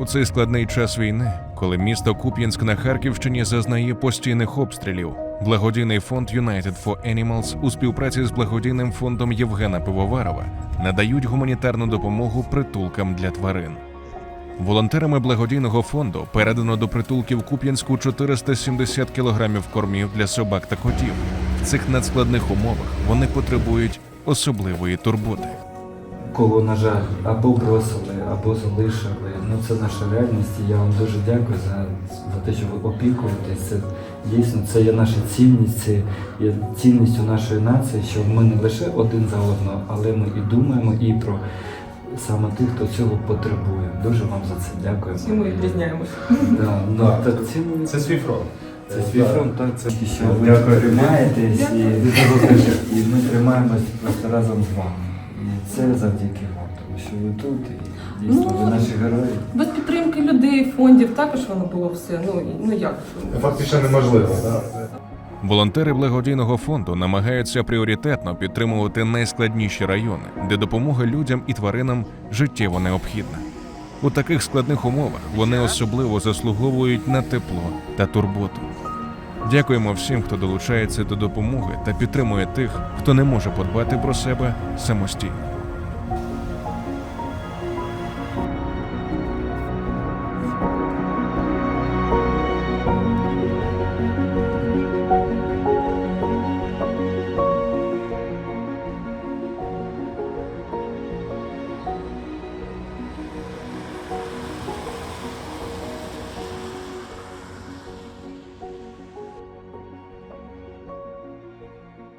У цей складний час війни, коли місто Куп'янськ на Харківщині зазнає постійних обстрілів, благодійний фонд United for Animals у співпраці з благодійним фондом Євгена Пивоварова надають гуманітарну допомогу притулкам для тварин. Волонтерами благодійного фонду передано до притулків Куп'янську 470 кілограмів кормів для собак та котів. В цих надскладних умовах вони потребують особливої турботи. Кого, на жаль, або бросили, або залишили. Ну це наша реальність. І я вам дуже дякую за, за те, що ви опікуєтесь. Це дійсно це є наша цінність, це є цінністю нашої нації, що ми не лише один за одного, але ми і думаємо і про саме тих, хто цього потребує. Дуже вам за це дякую. І ми відрізняємося. Да, ну, Так. Це свій фронт. Це свій фронт, так це що ви тримаєтесь і, і ми тримаємось просто разом з вами. І це завдяки вам, що ви тут і дійсно ви Ну, наші герої. Без підтримки людей, фондів також воно було все. Ну, і- ну як? Фактично неможливо. так? Волонтери благодійного фонду намагаються пріоритетно підтримувати найскладніші райони, де допомога людям і тваринам життєво необхідна. У таких складних умовах вони особливо заслуговують на тепло та турботу. Дякуємо всім, хто долучається до допомоги та підтримує тих, хто не може подбати про себе самостійно.